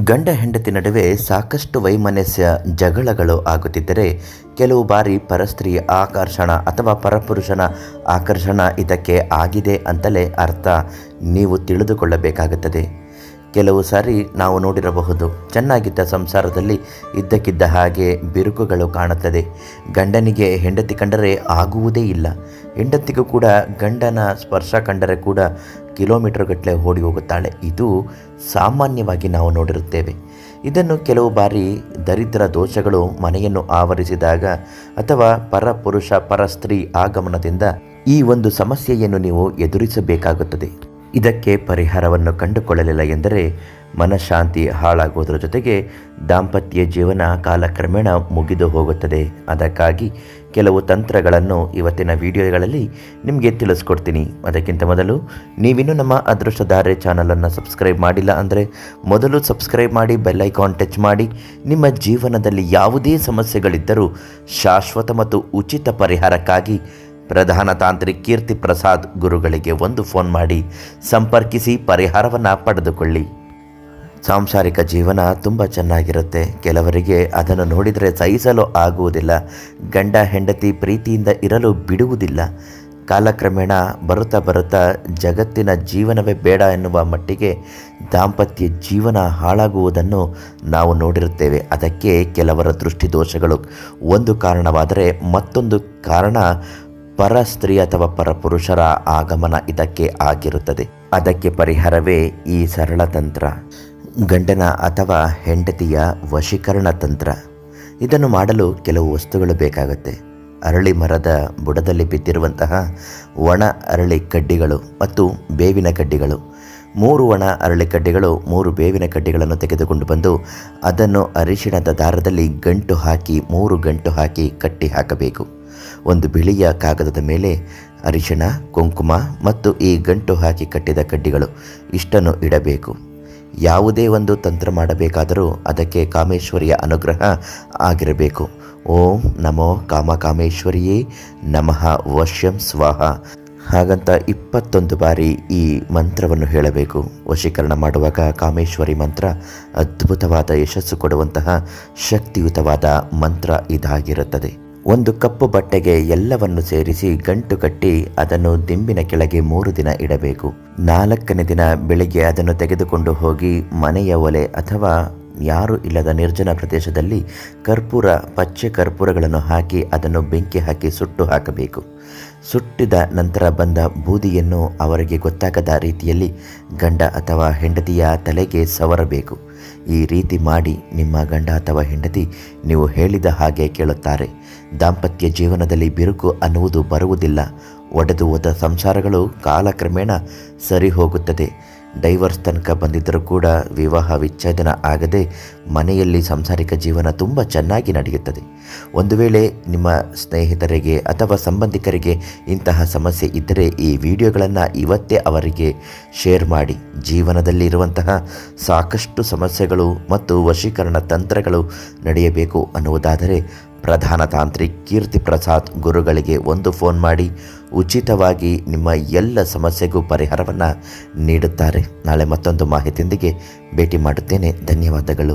ಗಂಡ ಹೆಂಡತಿ ನಡುವೆ ಸಾಕಷ್ಟು ವೈಮನಸ್ಯ ಜಗಳಗಳು ಆಗುತ್ತಿದ್ದರೆ ಕೆಲವು ಬಾರಿ ಪರಸ್ತ್ರೀಯ ಆಕರ್ಷಣ ಅಥವಾ ಪರಪುರುಷನ ಆಕರ್ಷಣ ಇದಕ್ಕೆ ಆಗಿದೆ ಅಂತಲೇ ಅರ್ಥ. ನೀವು ತಿಳಿದುಕೊಳ್ಳಬೇಕಾಗುತ್ತದೆ. ಕೆಲವು ಸಾರಿ ನಾವು ನೋಡಿರಬಹುದು, ಚೆನ್ನಾಗಿದ್ದ ಸಂಸಾರದಲ್ಲಿ ಇದ್ದಕ್ಕಿದ್ದ ಹಾಗೆ ಬಿರುಕುಗಳು ಕಾಣುತ್ತದೆ. ಗಂಡನಿಗೆ ಹೆಂಡತಿ ಕಂಡರೆ ಆಗುವುದೇ ಇಲ್ಲ. ಹೆಂಡತಿಗೂ ಕೂಡ ಗಂಡನ ಸ್ಪರ್ಶ ಕಂಡರೆ ಕೂಡ ಕಿಲೋಮೀಟರ್ ಗಟ್ಟಲೆ ಓಡಿ ಹೋಗುತ್ತಾಳೆ. ಇದು ಸಾಮಾನ್ಯವಾಗಿ ನಾವು ನೋಡಿರುತ್ತೇವೆ. ಇದನ್ನು ಕೆಲವು ಬಾರಿ ದರಿದ್ರ ದೋಷಗಳು ಮನೆಯನ್ನು ಆವರಿಸಿದಾಗ ಅಥವಾ ಪರಪುರುಷ, ಪರಸ್ತ್ರೀ ಆಗಮನದಿಂದ ಈ ಒಂದು ಸಮಸ್ಯೆಯನ್ನು ನೀವು ಎದುರಿಸಬೇಕಾಗುತ್ತದೆ. ಇದಕ್ಕೆ ಪರಿಹಾರವನ್ನು ಕಂಡುಕೊಳ್ಳಲಿಲ್ಲ ಎಂದರೆ ಮನಃಶಾಂತಿ ಹಾಳಾಗುವುದರ ಜೊತೆಗೆ ದಾಂಪತ್ಯ ಜೀವನ ಕಾಲಕ್ರಮೇಣ ಮುಗಿದು ಹೋಗುತ್ತದೆ. ಅದಕ್ಕಾಗಿ ಕೆಲವು ತಂತ್ರಗಳನ್ನು ಇವತ್ತಿನ ವಿಡಿಯೋಗಳಲ್ಲಿ ನಿಮಗೆ ತಿಳಿಸ್ಕೊಡ್ತೀನಿ. ಅದಕ್ಕಿಂತ ಮೊದಲು ನೀವಿನ್ನೂ ನಮ್ಮ ಅದೃಷ್ಟಧಾರೆ ಚಾನಲನ್ನು ಸಬ್ಸ್ಕ್ರೈಬ್ ಮಾಡಿಲ್ಲ ಅಂದರೆ ಮೊದಲು ಸಬ್ಸ್ಕ್ರೈಬ್ ಮಾಡಿ, ಬೆಲ್ ಐಕಾನ್ ಟಚ್ ಮಾಡಿ. ನಿಮ್ಮ ಜೀವನದಲ್ಲಿ ಯಾವುದೇ ಸಮಸ್ಯೆಗಳಿದ್ದರೂ ಶಾಶ್ವತ ಮತ್ತು ಉಚಿತ ಪರಿಹಾರಕ್ಕಾಗಿ ಪ್ರಧಾನ ತಾಂತ್ರಿಕ್ ಕೀರ್ತಿ ಪ್ರಸಾದ್ ಗುರುಗಳಿಗೆ ಒಂದು ಫೋನ್ ಮಾಡಿ ಸಂಪರ್ಕಿಸಿ ಪರಿಹಾರವನ್ನು ಪಡೆದುಕೊಳ್ಳಿ. ಸಾಂಸಾರಿಕ ಜೀವನ ತುಂಬ ಚೆನ್ನಾಗಿರುತ್ತೆ. ಕೆಲವರಿಗೆ ಅದನ್ನು ನೋಡಿದರೆ ಸಹಿಸಲು ಆಗುವುದಿಲ್ಲ. ಗಂಡ, ಹೆಂಡತಿ ಪ್ರೀತಿಯಿಂದ ಇರಲು ಬಿಡುವುದಿಲ್ಲ. ಕಾಲಕ್ರಮೇಣ ಬರುತ್ತಾ ಬರುತ್ತಾ ಜಗತ್ತಿನ ಜೀವನವೇ ಬೇಡ ಎನ್ನುವ ಮಟ್ಟಿಗೆ ದಾಂಪತ್ಯ ಜೀವನ ಹಾಳಾಗುವುದನ್ನು ನಾವು ನೋಡಿರುತ್ತೇವೆ. ಅದಕ್ಕೆ ಕೆಲವರ ದೃಷ್ಟಿದೋಷಗಳು ಒಂದು ಕಾರಣವಾದರೆ ಮತ್ತೊಂದು ಕಾರಣ ಪರ ಸ್ತ್ರೀ ಅಥವಾ ಪರಪುರುಷರ ಆಗಮನ ಇದಕ್ಕೆ ಆಗಿರುತ್ತದೆ. ಅದಕ್ಕೆ ಪರಿಹಾರವೇ ಈ ಸರಳ ತಂತ್ರ. ಗಂಡನ ಅಥವಾ ಹೆಂಡತಿಯ ವಶೀಕರಣ ತಂತ್ರ. ಇದನ್ನು ಮಾಡಲು ಕೆಲವು ವಸ್ತುಗಳು ಬೇಕಾಗುತ್ತೆ. ಅರಳಿ ಮರದ ಬುಡದಲ್ಲಿ ಬಿದ್ದಿರುವಂತಹ ಒಣ ಅರಳಿ ಕಡ್ಡಿಗಳು ಮತ್ತು ಬೇವಿನ ಕಡ್ಡಿಗಳು. ಮೂರು ಒಣ ಅರಳಿ ಕಡ್ಡಿಗಳು, ಮೂರು ಬೇವಿನ ಕಡ್ಡಿಗಳನ್ನು ತೆಗೆದುಕೊಂಡು ಬಂದು ಅದನ್ನು ಅರಿಶಿಣದ ದಾರದಲ್ಲಿ ಗಂಟು ಹಾಕಿ, ಮೂರು ಗಂಟು ಹಾಕಿ ಕಟ್ಟಿ ಹಾಕಬೇಕು. ಒಂದು ಬಿಳಿಯ ಕಾಗದದ ಮೇಲೆ ಅರಿಶಿಣ, ಕುಂಕುಮ ಮತ್ತು ಈ ಗಂಟು ಹಾಕಿ ಕಟ್ಟಿದ ಕಡ್ಡಿಗಳು ಇಷ್ಟನ್ನು ಇಡಬೇಕು. ಯಾವುದೇ ಒಂದು ತಂತ್ರ ಮಾಡಬೇಕಾದರೂ ಅದಕ್ಕೆ ಕಾಮೇಶ್ವರಿಯ ಅನುಗ್ರಹ ಆಗಿರಬೇಕು. ಓಂ ನಮೋ ಕಾಮ ಕಾಮೇಶ್ವರಿಯೇ ನಮಃ, ವಶ್ಯಂ ಸ್ವಾಹ. ಹಾಗಂತ ಇಪ್ಪತ್ತೊಂದು ಬಾರಿ ಈ ಮಂತ್ರವನ್ನು ಹೇಳಬೇಕು. ವಶೀಕರಣ ಮಾಡುವಾಗ ಕಾಮೇಶ್ವರಿ ಮಂತ್ರ ಅದ್ಭುತವಾದ ಯಶಸ್ಸು ಕೊಡುವಂತಹ ಶಕ್ತಿಯುತವಾದ ಮಂತ್ರ ಇದಾಗಿರುತ್ತದೆ. ಒಂದು ಕಪ್ಪು ಬಟ್ಟೆಗೆ ಎಲ್ಲವನ್ನು ಸೇರಿಸಿ ಗಂಟು ಕಟ್ಟಿ ಅದನ್ನು ದಿಂಬಿನ ಕೆಳಗೆ ಮೂರು ದಿನ ಇಡಬೇಕು. ನಾಲ್ಕನೇ ದಿನ ಬೆಳಿಗ್ಗೆ ಅದನ್ನು ತೆಗೆದುಕೊಂಡು ಹೋಗಿ ಮನೆಯ ಒಲೆ ಅಥವಾ ಯಾರು ಇಲ್ಲದ ನಿರ್ಜನ ಪ್ರದೇಶದಲ್ಲಿ ಕರ್ಪೂರ, ಪಚ್ಚೆ ಕರ್ಪೂರಗಳನ್ನು ಹಾಕಿ ಅದನ್ನು ಬೆಂಕಿ ಹಾಕಿ ಸುಟ್ಟು ಹಾಕಬೇಕು. ಸುಟ್ಟಿದ ನಂತರ ಬಂದ ಬೂದಿಯನ್ನು ಅವರಿಗೆ ಗೊತ್ತಾಗದ ರೀತಿಯಲ್ಲಿ ಗಂಡ ಅಥವಾ ಹೆಂಡತಿಯ ತಲೆಗೆ ಸವರಬೇಕು. ಈ ರೀತಿ ಮಾಡಿ ನಿಮ್ಮ ಗಂಡ ಅಥವಾ ಹೆಂಡತಿ ನೀವು ಹೇಳಿದ ಹಾಗೆ ಕೇಳುತ್ತಾರೆ. ದಾಂಪತ್ಯ ಜೀವನದಲ್ಲಿ ಬಿರುಕು ಅನ್ನುವುದು ಬರುವುದಿಲ್ಲ. ಒಡೆದು ಹೋದ ಸಂಸಾರಗಳು ಕಾಲಕ್ರಮೇಣ ಸರಿ ಹೋಗುತ್ತದೆ ಡೈವರ್ಸ್ ತನಕ ಬಂದಿದ್ದರೂ ಕೂಡ ವಿವಾಹ ವಿಚ್ಛೇದನ ಆಗದೆ ಮನೆಯಲ್ಲಿ ಸಂಸಾರಿಕ ಜೀವನ ತುಂಬ ಚೆನ್ನಾಗಿ ನಡೆಯುತ್ತದೆ. ಒಂದು ವೇಳೆ ನಿಮ್ಮ ಸ್ನೇಹಿತರಿಗೆ ಅಥವಾ ಸಂಬಂಧಿಕರಿಗೆ ಇಂತಹ ಸಮಸ್ಯೆ ಇದ್ದರೆ ಈ ವಿಡಿಯೋಗಳನ್ನು ಇವತ್ತೇ ಅವರಿಗೆ ಶೇರ್ ಮಾಡಿ. ಜೀವನದಲ್ಲಿ ಇರುವಂತಹ ಸಾಕಷ್ಟು ಸಮಸ್ಯೆಗಳು ಮತ್ತು ವಶೀಕರಣ ತಂತ್ರಗಳು ನಡೆಯಬೇಕು ಅನ್ನುವುದಾದರೆ ಪ್ರಧಾನ ತಾಂತ್ರಿಕ್ ಕೀರ್ತಿ ಪ್ರಸಾದ್ ಗುರುಗಳಿಗೆ ಒಂದು ಫೋನ್ ಮಾಡಿ ಉಚಿತವಾಗಿ ನಿಮ್ಮ ಎಲ್ಲ ಸಮಸ್ಯೆಗೂ ಪರಿಹಾರವನ್ನು ನೀಡುತ್ತಾರೆ. ನಾಳೆ ಮತ್ತೊಂದು ಮಾಹಿತಿಯೊಂದಿಗೆ ಭೇಟಿ ಮಾಡುತ್ತೇನೆ. ಧನ್ಯವಾದಗಳು.